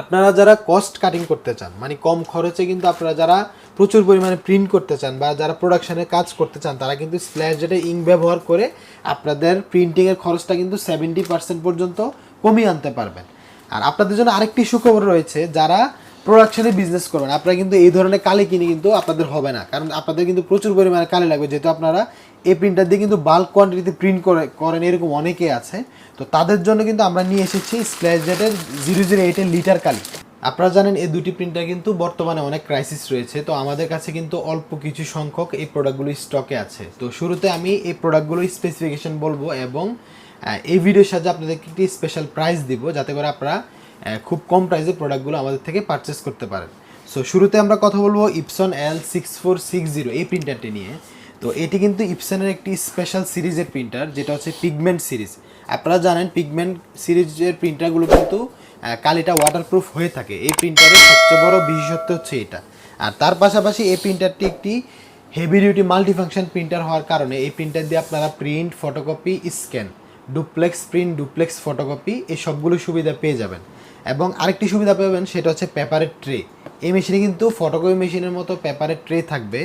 আপনারা যারা cost cutting করতে চান মানে কম খরচে কিন্তু আপনারা যারা প্রচুর পরিমাণে প্রিন্ট করতে চান বা যারা প্রোডাকশানে কাজ করতে চান, তারা কিন্তু স্ল্যাশ জেটে ইঙ্ক ব্যবহার করে আপনাদের প্রিন্টিংয়ের খরচটা কিন্তু সেভেন্টি পার্সেন্ট পর্যন্ত কমিয়ে আনতে পারবেন। আর আপনাদের জন্য আরেকটি সুখবর রয়েছে, যারা প্রোডাকশনে বিজনেস করবেন। আপনারা কিন্তু এই ধরনের কালি কিনে কিন্তু আপনাদের হবে না। কারণ আপনাদের কিন্তু প্রচুর পরিমাণে কালি লাগবে। যেহেতু আপনারা এই প্রিন্টার দিয়ে কিন্তু বাল্ক কোয়ান্টিটিতে প্রিন্ট করে, করেন, এরকম অনেকে আছে। তো তাদের জন্য কিন্তু আমরা নিয়ে এসেছি স্প্ল্যাশ জেটের জিরো জিরো এইটের লিটার কালি। আপনারা জানেন এই দুটি প্রিন্টার কিন্তু বর্তমানে অনেক ক্রাইসিস রয়েছে। তো আমাদের কাছে কিন্তু অল্প কিছু সংখ্যক এই প্রোডাক্টগুলো স্টকে আছে। তো শুরুতে আমি এই প্রোডাক্টগুলোর স্পেসিফিকেশন বলব এবং এই ভিডিওর সাহায্যে আপনাদেরকে একটি স্পেশাল প্রাইস দিব। যাতে করে আপনারা খুব কম প্রাইসে প্রোডাক্টগুলো আমাদের থেকে পারচেস করতে পারেন। সো শুরুতে আমরা কথা বলব Epson L six four six zero এই প্রিন্টারটি নিয়ে। তো, এটি কিন্তু ইপসনের একটি স্পেশাল সিরিজের প্রিন্টার যেটা হচ্ছে পিগমেন্ট সিরিজ আপনারা জানেন পিগমেন্ট সিরিজের প্রিন্টারগুলো কিন্তু কালিটা ওয়াটারপ্রুফ হয়ে থাকে। এই প্রিন্টারের সবচেয়ে বড় বিশেষত্ব হচ্ছে এটা। আর তার পাশাপাশি এই প্রিন্টারটি একটি হেভি ডিউটি মাল্টিফাংশন প্রিন্টার হওয়ার কারণে এই প্রিন্টার দিয়ে আপনারা print photocopy scan duplex print duplex photocopy এই সবগুলো সুবিধা পেয়ে যাবেন। এবং আরেকটি সুবিধা পাবেন, সেটা হচ্ছে পেপারের ট্রে। এই মেশিনে কিন্তু ফটোকপি মেশিনের মতো পেপারের ট্রে থাকবে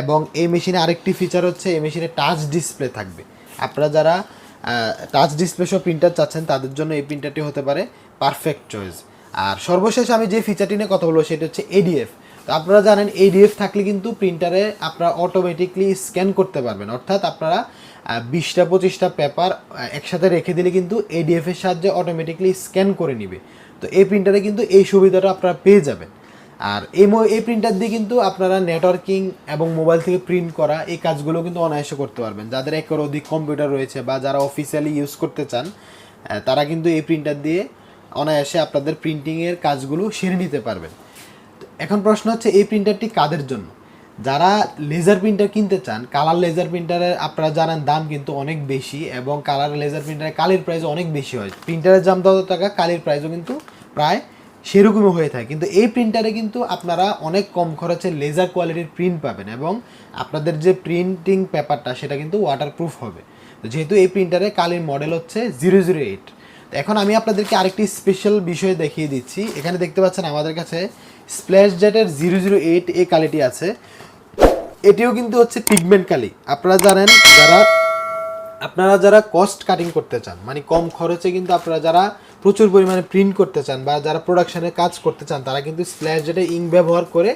এবং এই মেশিনে আরেকটি ফিচার হচ্ছে, এই মেশিনে টাচ ডিসপ্লে থাকবে। আপনারা যারা টাচ ডিসপ্লে সহ প্রিন্টার চাচ্ছেন, তাদের জন্য এই প্রিন্টারটি হতে পারে পারফেক্ট চয়েস আর সর্বশেষ আমি যে ফিচারটি নিয়ে কথা বলব, সেটা হচ্ছে এডিএফ তো আপনারা জানেন এডিএফ থাকলে কিন্তু প্রিন্টারে আপনারা অটোমেটিকলি স্ক্যান করতে পারবেন। অর্থাৎ আপনারা বিশটা, পঁচিশটা পেপার একসাথে রেখে দিলে কিন্তু এডিএফ এর সাহায্যে অটোমেটিকলি স্ক্যান করে নিবে। তো এই প্রিন্টারে কিন্তু এই সুবিধাটা আপনারা পেয়ে যাবেন। আর এই এই প্রিন্টার দিয়ে কিন্তু আপনারা নেটওয়ার্কিং এবং মোবাইল থেকে প্রিন্ট করা এই কাজগুলো কিন্তু অনায়াসে করতে পারবেন। যাদের একের অধিক কম্পিউটার রয়েছে বা যারা অফিসিয়ালি ইউজ করতে চান তারা কিন্তু এই প্রিন্টার দিয়ে অনায়াসে আপনাদের প্রিন্টিংয়ের কাজগুলো সেরে নিতে পারবেন। এখন প্রশ্ন হচ্ছে, এই প্রিন্টারটি কাদের জন্য? যারা লেজার প্রিন্টার কিনতে চান কালার লেজার প্রিন্টারের আপনারা জানেন দাম কিন্তু অনেক বেশি এবং কালার লেজার প্রিন্টারের কালির প্রাইস অনেক বেশি হয়। প্রিন্টারের দাম তত টাকা, কালির প্রাইসও কিন্তু প্রায় সেরকমই হয়ে থাকে। কিন্তু এই প্রিন্টারে কিন্তু আপনারা অনেক কম খরচে লেজার কোয়ালিটির প্রিন্ট পাবেন এবং আপনাদের যে প্রিন্টিং পেপারটা সেটা কিন্তু ওয়াটারপ্রুফ হবে। যেহেতু এই প্রিন্টারে কালির মডেল হচ্ছে জিরো জিরো এইট তো এখন আমি আপনাদেরকে আরেকটি স্পেশাল বিষয় দেখিয়ে দিচ্ছি। এখানে দেখতে পাচ্ছেন আমাদের কাছে স্প্ল্যাশ জেটের জিরো জিরো এইট এ কালিটি আছে। এটিও কিন্তু হচ্ছে পিগমেন্ট কালি। আপনারা জানেন যারা আপনারা যারা কস্ট কাটিং করতে চান মানে কম খরচে কিন্তু আপনারা যারা প্রচুর পরিমাণে প্রিন্ট করতে চান বা যারা প্রোডাকশানের কাজ করতে চান, তারা কিন্তু স্ল্যাশ জেটে ইঙ্ক ব্যবহার করে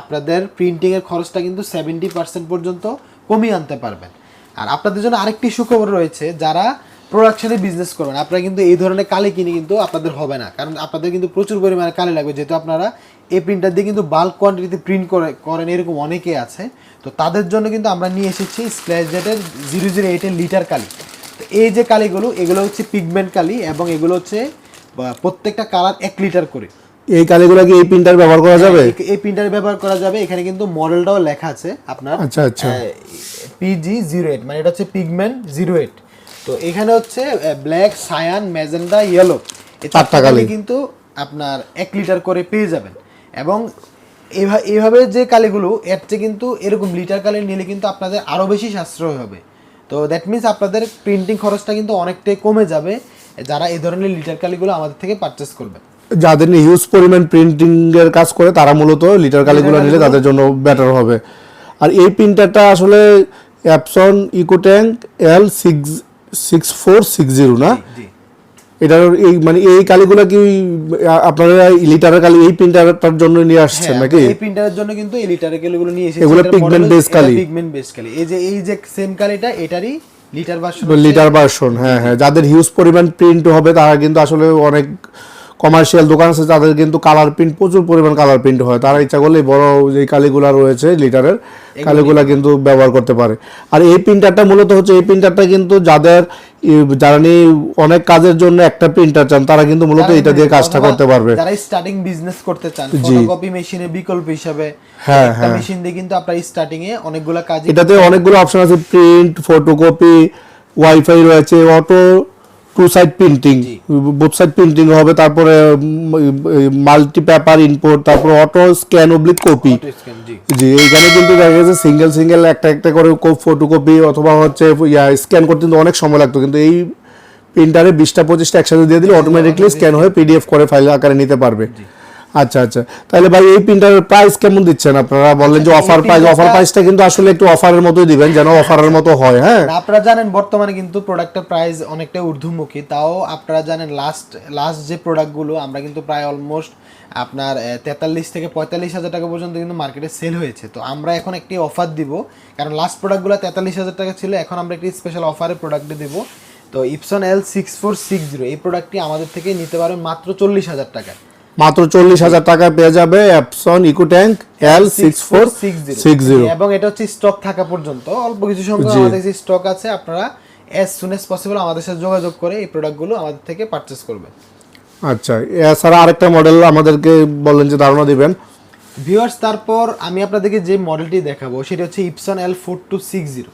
আপনাদের প্রিন্টিংয়ের খরচটা কিন্তু সেভেন্টি পার্সেন্ট পর্যন্ত কমিয়ে আনতে পারবেন। আর আপনাদের জন্য আরেকটি সুখবর রয়েছে, যারা প্রোডাকশনে বিজনেস করবেন। আপনারা কিন্তু এই ধরনের কালি কিনে কিন্তু আপনাদের হবে না। কারণ আপনাদের কিন্তু প্রচুর পরিমাণে কালি লাগবে। যেহেতু আপনারা এই প্রিন্টার দিয়ে কিন্তু বাল্ক কোয়ান্টিটিতে প্রিন্ট করে করেন এরকম অনেকে আছে। তো তাদের জন্য কিন্তু আমরা নিয়ে এসেছি স্প্ল্যাশ জেটের জিরো জিরো এইটের লিটার কালি। তো এই যে কালিগুলো এগুলো হচ্ছে পিগমেন্ট কালি এবং এগুলো হচ্ছে প্রত্যেকটা কালার এক লিটার করে। এই কালিগুলো কি এই প্রিন্টার ব্যবহার করা যাবে? এই- এই প্রিন্টার ব্যবহার করা যাবে। এখানে কিন্তু মডেলটাও লেখা আছে আপনার। আচ্ছা, আচ্ছা। পিজি জিরো এইট মানে এটা হচ্ছে পিগমেন্ট জিরো এইট তো এখানে হচ্ছে ব্ল্যাক সায়ান ম্যাজেন্ডা ইয়েলো চারটা কালি। কিন্তু আপনার এক লিটার করে পেয়ে যাবেন। এবং এইভাবে যে কালিগুলো এর চেয়ে কিন্তু এরকম লিটার কালি নিলে কিন্তু আপনাদের আরও বেশি সাশ্রয় হবে। তো দ্যাট মিন্স আপনাদের প্রিন্টিং খরচটা কিন্তু অনেকটাই কমে যাবে যারা এই ধরনের লিটার কালিগুলো আমাদের থেকে পারচেস করবেন। যাদের নিয়ে হিউজ পরিমাণ প্রিন্টিং এর কাজ করে তারা মূলত লিটার কালিগুলো নিলে তাদের জন্য বেটার হবে। আর এই প্রিন্টারটা আসলে Epson EcoTank L six six four six zero না? এটার এই মানে এই কালিগুলা কি আপনারা লিটারের কালি এই প্রিন্টারটার জন্য নিয়ে আসছেন হ্যাঁ, নাকি? এই প্রিন্টারের জন্য কিন্তু এই লিটারগুলো নিয়ে এসেছি। এগুলো পিগমেন্ট বেস কালি। পিগমেন্ট বেস কালি। এই যে এই যে সেম কালিটা এটারই লিটার ভার্সন লিটার ভার্সন হ্যাঁ হ্যাঁ। যাদের হিউজ পরিমাণ প্রিন্ট হবে তারা কিন্তু আসলে অনেক কমার্শিয়াল দোকান আছে তাদের কিন্তু কালার প্রিন্ট প্রচুর পরিমাণ কালার প্রিন্ট হয়। তারা ইচ্ছা করলে বড় যে কালিগুলা রয়েছে লিটারের কালিগুলা কিন্তু ব্যবহার করতে পারে। আর এই প্রিন্টারটা মূলত হচ্ছে এই প্রিন্টারটা কিন্তু যাদের যারা অনেক কাজের জন্য একটা প্রিন্টার চান তারা কিন্তু মূলত এটা দিয়ে কাজটা করতে পারবে। যারা স্টার্টিং বিজনেস করতে চান ফটোকপি মেশিনের বিকল্প হিসাবে হ্যাঁ, হ্যাঁ। মেশিন দিয়ে কিন্তু আপনার স্টার্টিং এ অনেকগুলো কাজ এটাতে অনেকগুলো অপশন আছে প্রিন্ট ফটোকপি ওয়াইফাই রয়েছে auto two side printing both side printing হবে তারপরে মাল্টি পেপার ইনপোর্ট তারপরে অটো স্ক্যান অব্লিক কপি জি। এইখানে কিন্তু দেখা গেছে সিঙ্গেল সিঙ্গেল একটা একটা করে ফটো কপি অথবা হচ্ছে ইয়া স্ক্যান করতে কিন্তু অনেক সময় লাগতো। কিন্তু এই প্রিন্টারে বিশটা পঁচিশটা একসাথে দিয়ে দিলে অটোমেটিকলি স্ক্যান হয়ে পিডিএফ করে ফাইল আকারে নিতে পারবে। আচ্ছা আচ্ছা। তাহলে ভাই এই প্রিন্টারের প্রাইস কেমন দিচ্ছেন আপনারা? বললেন যে অফার প্রাইস অফার প্রাইসটা কিন্তু আসলে একটু অফারের মতোই দিবেন যেন অফারের মতো হয় হ্যাঁ? আপনারা জানেন বর্তমানে কিন্তু প্রোডাক্টের প্রাইস অনেকটা ঊর্ধ্বমুখী। তাও আপনারা জানেন লাস্ট লাস্ট যে প্রোডাক্টগুলো আমরা কিন্তু প্রায় অলমোস্ট আপনার তেতাল্লিশ থেকে পঁয়তাল্লিশ হাজার টাকা পর্যন্ত কিন্তু মার্কেটে সেল হয়েছে। তো আমরা এখন একটি অফার দিব। কারণ লাস্ট প্রোডাক্টগুলো তেতাল্লিশ হাজার টাকা ছিল এখন আমরা একটি স্পেশাল অফারে প্রোডাক্টে দেব। তো Epson L six four six zero এই প্রোডাক্টটি আমাদের থেকে নিতে পারবেন মাত্র চল্লিশ হাজার টাকা মাত্র চল্লিশ হাজার টাকায় পেয়ে যাবে Epson EcoTank L six four six zero এবং এটা হচ্ছে স্টক থাকা পর্যন্ত। অল্প কিছু সংখ্যক আমাদের কাছে স্টক আছে আপনারা অ্যাজ সুন এস পসিবল আমাদের সাথে যোগাযোগ করে এই প্রোডাক্টগুলো আমাদের থেকে পারচেস করবেন। আচ্ছা এছাড়া আরেকটা মডেল আমাদেরকে বললেন যে ধারণা দিবেন। ভিউয়ার্স তারপর আমি আপনাদেরকে যে মডেলটি দেখাবো সেটা হচ্ছে Epson L four two six zero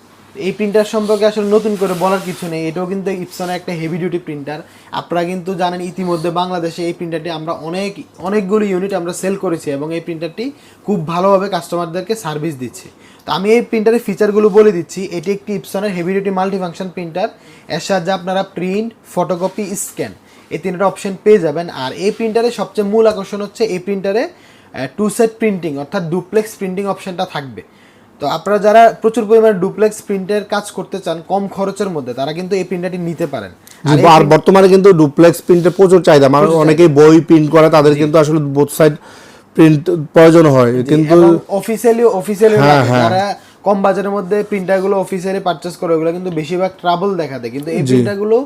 এই প্রিন্টার সম্পর্কে আসলে নতুন করে বলার কিছু নেই। এটাও কিন্তু ইপসনের একটা হেভি ডিউটি প্রিন্টার আপনারা কিন্তু জানেন ইতিমধ্যে বাংলাদেশে এই প্রিন্টারটি আমরা অনেক, অনেকগুলো ইউনিট আমরা সেল করেছি এবং এই প্রিন্টারটি খুব ভালোভাবে কাস্টমারদেরকে সার্ভিস দিচ্ছে। তো আমি এই প্রিন্টারের ফিচারগুলো বলে দিচ্ছি। এটি একটি ইপসনের হেভি ডিউটি মাল্টিফাংশন প্রিন্টার এর সাহায্যে আপনারা প্রিন্ট ফটোকপি স্ক্যান এই তিনটা অপশন পেয়ে যাবেন। আর এই প্রিন্টারের সবচেয়ে মূল আকর্ষণ হচ্ছে এই প্রিন্টারে টু সেট প্রিন্টিং অর্থাৎ ডুপ্লেক্স প্রিন্টিং অপশনটা থাকবে। তো আপনারা যারা প্রচুর পরিমাণে ডুপ্লেক্স প্রিন্টের কাজ করতে চান কম খরচের মধ্যে তারা কিন্তু এই প্রিন্টারটি নিতে পারেন। আর বর্তমানে কিন্তু ডুপ্লেক্স প্রিন্টের প্রচুর চাহিদা। মানে অনেকেই বই প্রিন্ট করে তাদের কিন্তু আসলে বোথ সাইড প্রিন্ট প্রয়োজন হয়। কিন্তু অফিসিয়ালি অফিসিয়ালি। যারা কম বাজারের মধ্যে প্রিন্টারগুলো অফিসিয়ালি পারচেস করে ওগুলো কিন্তু বেশিরভাগ ট্রাবল দেখা দেয় কিন্তু এই প্রিন্টারগুলো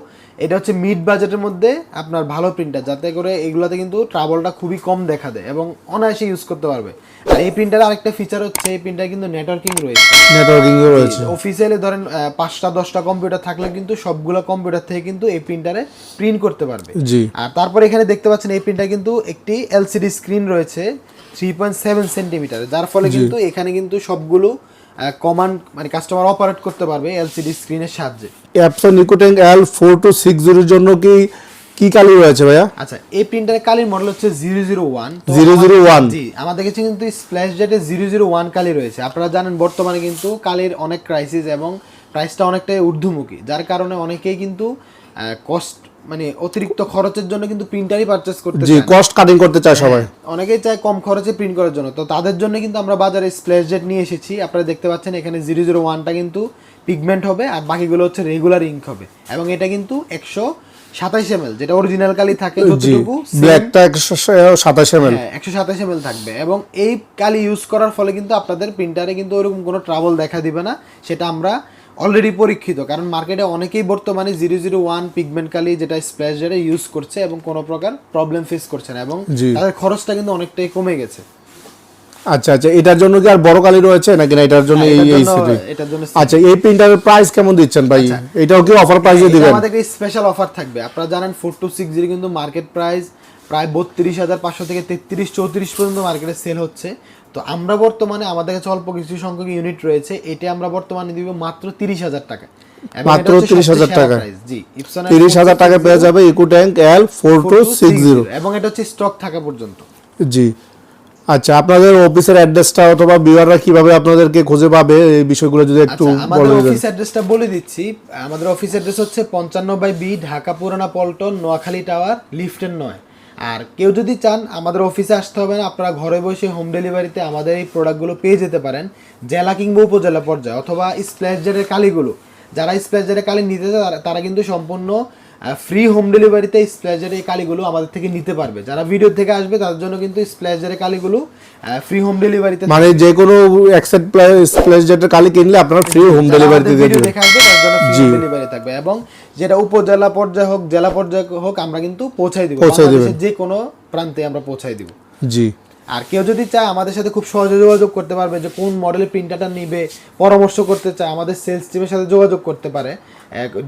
এটা হচ্ছে মিড বাজেটের মধ্যে আপনার ভালো প্রিন্টার যাতে করে এগুলোতে কিন্তু ট্রাবলটা খুবই কম দেখা দেয় এবং অনায়াসে ইউজ করতে পারবে। আর এই প্রিন্টার আরেকটা ফিচার হচ্ছে এই প্রিন্টার কিন্তু নেটওয়ার্কিং রয়েছে। নেটওয়ার্কিং রয়েছে। অফিসিয়ালি ধরেন পাঁচটা দশটা কম্পিউটার থাকলে কিন্তু সবগুলো কম্পিউটার থেকে কিন্তু এই প্রিন্টারে প্রিন্ট করতে পারবে। জি। আর তারপর এখানে দেখতে পাচ্ছেন এই প্রিন্টার কিন্তু একটি এলসিডি স্ক্রিন রয়েছে থ্রি পয়েন্ট সেভেন সেন্টিমিটার যার ফলে কিন্তু এখানে কিন্তু সবগুলো কমান্ড মানে কাস্টমার অপারেট করতে পারবে এলসিডি স্ক্রিনের সাহায্যে। Epson EcoTank L four two six জিরোর জন্য কি কি কালি রয়েছে ভাইয়া? আচ্ছা এই প্রিন্টারের কালির মডেল হচ্ছে জিরো জিরো ওয়ান 001 জি আমাদের কাছে কিন্তু স্প্ল্যাশ জেটে জিরো জিরো ওয়ান কালি রয়েছে। আপনারা জানেন বর্তমানে কিন্তু কালির অনেক ক্রাইসিস এবং প্রাইসটা অনেকটাই ঊর্ধ্বমুখী। যার কারণে অনেকেই কিন্তু কস্ট মানে অতিরিক্ত খরচের জন্য কিন্তু প্রিন্টারই পারচেস করতে জি চায় কস্ট কাটিং করতে চায় সবাই। অনেকেই চায় কম খরচে প্রিন্ট করার জন্য। তো তাদের জন্য কিন্তু আমরা বাজারে স্প্ল্যাশ জেট নিয়ে এসেছি। আপনারা দেখতে পাচ্ছেন এখানে জিরো জিরো ওয়ানটা কিন্তু পিগমেন্ট হবে আর বাকিগুলো হচ্ছে রেগুলার ইঙ্ক হবে। এবং এটা কিন্তু একশো সাতাইশ এম যেটা অরিজিনাল কালি থাকে জি যতটুকু ব্ল্যাকটা একশো সাতাশ এম হ্যাঁ, একশো সাতাশ এম থাকবে। এবং এই কালি ইউজ করার ফলে কিন্তু আপনাদের প্রিন্টারে কিন্তু ওরকম কোনো ট্রাবল দেখা দিবে না। সেটা আমরা অলরেডি পরীক্ষিত কারণ মার্কেটে অনেকেই বর্তমানে জিরো জিরো ওয়ান পিগমেন্ট কালি যেটা স্প্ল্যাশ জেটে ইউজ করছে এবং কোনো প্রকার প্রবলেম ফেস করছে না এবং তাদের খরচটা কিন্তু অনেকটাই কমে গেছে। আচ্ছা আচ্ছা এটার জন্য কি আর বড় কালি রয়েছে নাকি না? এটার জন্য এই এই সিটি আচ্ছা এই প্রিন্টারের প্রাইস কেমন দিচ্ছেন ভাই? এটাও কি অফার প্রাইসে দিবেন? আমাদের স্পেশাল অফার থাকবে। আপনারা জানেন ফোর টু সিক্স জিরো কিন্তু মার্কেট প্রাইস প্রায় বত্রিশ হাজার পাঁচশো থেকে তেত্রিশ চৌত্রিশ পর্যন্ত মার্কেটে সেল হচ্ছে। তো আমরা বর্তমানে আমাদের কাছে অল্প কিছু সংখ্যক ইউনিট রয়েছে এটা আমরা বর্তমানে দিব মাত্র তিরিশ হাজার টাকা। মাত্র হচ্ছে 30,000 টাকা। তিরিশ হাজার টাকা পেয়ে যাবে EcoTank L four two six zero এবং এটা হচ্ছে স্টক থাকা পর্যন্ত। জি। আচ্ছা আপনাদের অফিসের অ্যাড্রেসটা অথবা বিওয়াররা কীভাবে আপনাদেরকে খুঁজে পাবে? এই বিষয়গুলো যদি একটু আচ্ছা আমাদের অফিস অ্যাড্রেসটা বলে দিচ্ছি। আমাদের অফিস অ্যাড্রেস হচ্ছে পঞ্চান্ন বাই বি ঢাকা পুরানা পল্টন নোয়াখালী টাওয়ার লিফটের নয়। আর কেউ যদি চান, আমাদের অফিসে আসতে হবে না, আপনারা ঘরে বসে হোম ডেলিভারিতে আমাদের এই প্রোডাক্টগুলো পেয়ে যেতে পারেন, জেলা কিংবা উপজেলা পর্যায়ে অথবা স্প্ল্যাশ জেটের কালিগুলো। যারা স্প্ল্যাশ জেটের কালি নিতে চায়, তারা- তারা কিন্তু সম্পূর্ণ ফ্রি হোম ডেলিভারিতে স্প্ল্যাশের এই কালিগুলো আমাদের থেকে নিতে পারবে। যারা ভিডিও থেকে আসবে তাদের জন্য কিন্তু স্প্ল্যাশের কালিগুলো ফ্রি হোম ডেলিভারিতে মানে যে কোনো অ্যাকসেপ্ট প্লেস জেটের কালি কিনলে আপনারা ফ্রি হোম যারা ডেলিভারি দিয়ে দেবেন। দেখে আসবে তার জন্য ফ্রি ডেলিভারি থাকবে। এবং যেটা উপজেলা পর্যায়ে হোক জেলা পর্যায়ে হোক আমরা কিন্তু পৌঁছাই দিব। দিবেন। বাংলাদেশের যে কোনো প্রান্তে আমরা পৌঁছাই দিব। জি। আর কেউ যদি চায় আমাদের সাথে খুব সহজে যোগাযোগ করতে পারবে যে কোন মডেলের প্রিন্টারটা নিবে, পরামর্শ করতে চায়, আমাদের সেলস টিমের সাথে যোগাযোগ করতে পারে।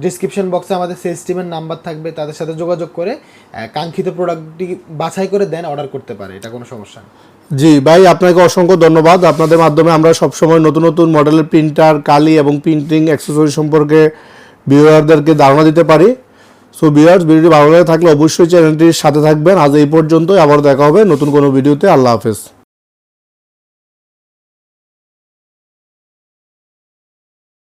ডিসক্রিপশন বক্সে আমাদের সেলস টিমের নাম্বার থাকবে, তাদের সাথে যোগাযোগ করে কাঙ্ক্ষিত প্রোডাক্টটি বাছাই করে দেন অর্ডার করতে পারে, এটা কোনো সমস্যা নেই। জি, ভাই, আপনাকে অসংখ্য ধন্যবাদ। আপনাদের মাধ্যমে আমরা সবসময় নতুন নতুন মডেলের প্রিন্টার কালি এবং প্রিন্টিং অ্যাক্সেসরি সম্পর্কে ভিউয়ারদেরকে ধারণা দিতে পারি। সো বিয়ার্স ভিডিওটি ভালো লাগে থাকলে অবশ্যই চ্যানেলটির সাথে থাকবেন। আজ এই পর্যন্তই। আবার দেখা হবে নতুন কোনো ভিডিওতে। আল্লাহ হাফেজ।